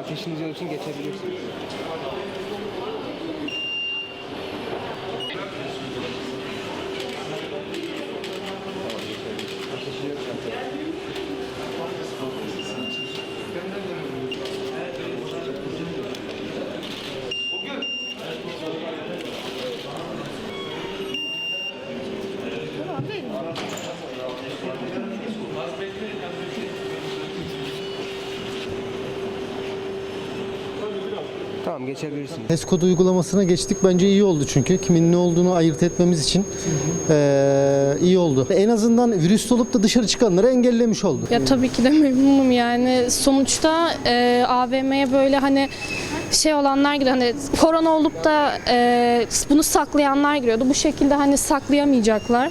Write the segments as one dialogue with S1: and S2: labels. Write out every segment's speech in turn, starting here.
S1: ateşiniz için geçebilirsiniz. Tamam geçebilirsiniz.
S2: HES kodu uygulamasına geçtik. Bence iyi oldu çünkü. Kimin ne olduğunu ayırt etmemiz için eee, iyi oldu. En azından virüs olup da dışarı çıkanları engellemiş oldu.
S3: Ya tabii ki de memnunum yani. Sonuçta e, AVM'ye böyle hani şey olanlar giriyor. Hani korona olup da e, bunu saklayanlar giriyordu. Bu şekilde hani saklayamayacaklar.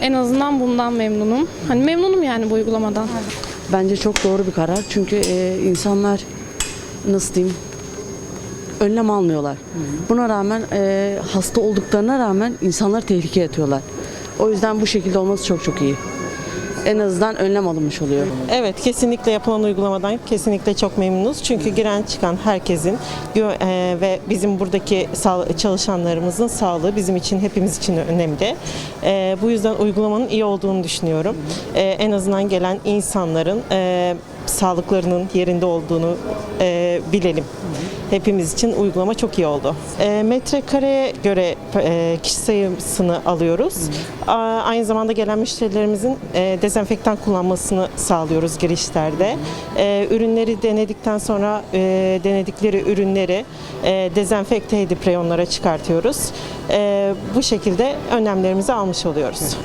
S3: En azından bundan memnunum. Hani memnunum yani bu uygulamadan.
S4: Bence çok doğru bir karar çünkü e, insanlar nasıl diyeyim önlem almıyorlar. Buna rağmen e, hasta olduklarına rağmen insanlar tehlikeye atıyorlar. O yüzden bu şekilde olması çok çok iyi. En azından önlem alınmış oluyor.
S5: Evet kesinlikle yapılan uygulamadan kesinlikle çok memnunuz. Çünkü giren çıkan herkesin e, ve bizim buradaki çalışanlarımızın sağlığı bizim için hepimiz için önemli. E, bu yüzden uygulamanın iyi olduğunu düşünüyorum. E, en azından gelen insanların sağlıklarının yerinde olduğunu e, bilelim. Hepimiz için uygulama çok iyi oldu. E, metrekareye göre e, kişi sayısını alıyoruz. A- Aynı zamanda gelen müşterilerimizin e, dezenfektan kullanmasını sağlıyoruz girişlerde. E, ürünleri denedikten sonra e, denedikleri ürünleri e, dezenfekte edip reyonlara çıkartıyoruz. E, bu şekilde önlemlerimizi almış oluyoruz.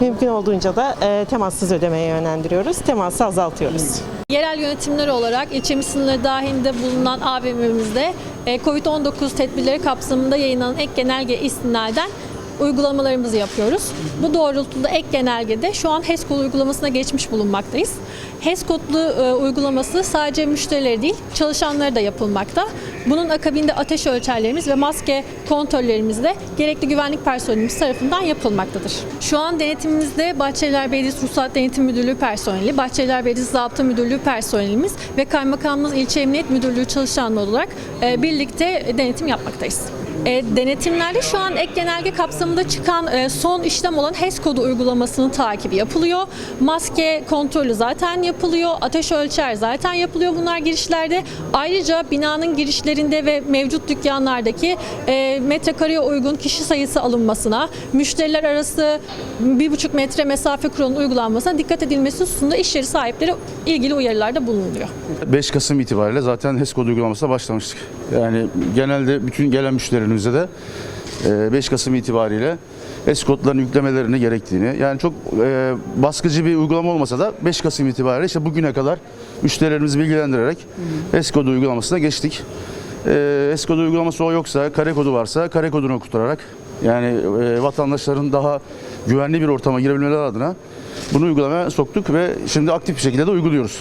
S5: Mümkün olduğunca da e, temassız ödemeye yönlendiriyoruz. Teması azaltıyoruz.
S6: Yerel yönetimler olarak ilçemiz sınırları dahilinde bulunan AVM'mizde e, COVID-19 tedbirleri kapsamında yayınlanan ek genelge istinaden uygulamalarımızı yapıyoruz. Bu doğrultuda ek genelgede şu an HES kodu uygulamasına geçmiş bulunmaktayız. HES kodlu e, uygulaması sadece müşterileri değil çalışanları da yapılmakta. Bunun akabinde ateş ölçerlerimiz ve maske kontrollerimiz de gerekli güvenlik personelimiz tarafından yapılmaktadır. Şu an denetimimizde Bahçeliler Belediyesi Ruhsat Denetim Müdürlüğü personeli, Bahçeliler Belediyesi Zabıta Müdürlüğü personelimiz ve Kaymakamımız İlçe Emniyet Müdürlüğü çalışanları olarak e, birlikte denetim yapmaktayız. E, denetimlerde şu an ek genelge kapsamında çıkan e, son işlem olan HES kodu uygulamasının takibi yapılıyor. Maske kontrolü zaten yapılıyor. Ateş ölçer zaten yapılıyor bunlar girişlerde. Ayrıca binanın girişlerinde ve mevcut dükkanlardaki e, metrekareye uygun kişi sayısı alınmasına, müşteriler arası 1,5 metre mesafe kuralının uygulanmasına dikkat edilmesi hususunda iş yeri sahipleri ilgili uyarılarda bulunuyor.
S7: 5 Kasım itibariyle zaten HES kodu uygulamasına başlamıştık. Yani genelde bütün gelen müşterilerimize de e, 5 Kasım itibariyle HES kodlarının yüklemelerini gerektiğini yani çok e, baskıcı bir uygulama olmasa da 5 Kasım itibariyle işte bugüne kadar müşterilerimizi bilgilendirerek HES kodu uygulamasına geçtik. E, uygulaması o yoksa, kare kodu varsa kare kodunu okutarak yani e, vatandaşların daha güvenli bir ortama girebilmeleri adına bunu uygulamaya soktuk ve şimdi aktif bir şekilde de uyguluyoruz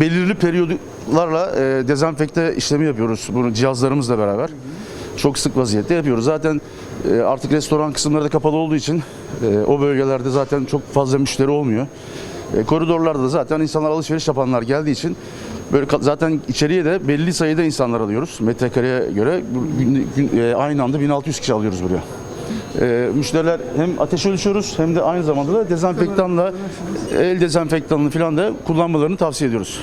S7: belirli periyodlarla e, dezenfekte işlemi yapıyoruz. Bunu cihazlarımızla beraber. Çok sık vaziyette yapıyoruz. Zaten e, artık restoran kısımları da kapalı olduğu için e, o bölgelerde zaten çok fazla müşteri olmuyor. E, koridorlarda da zaten insanlar alışveriş yapanlar geldiği için böyle zaten içeriye de belli sayıda insanlar alıyoruz. Metrekareye göre aynı anda 1600 kişi alıyoruz buraya. E, müşteriler hem ateş ölçüyoruz hem de aynı zamanda da dezenfektanla el dezenfektanını falan da kullanmalarını tavsiye ediyoruz.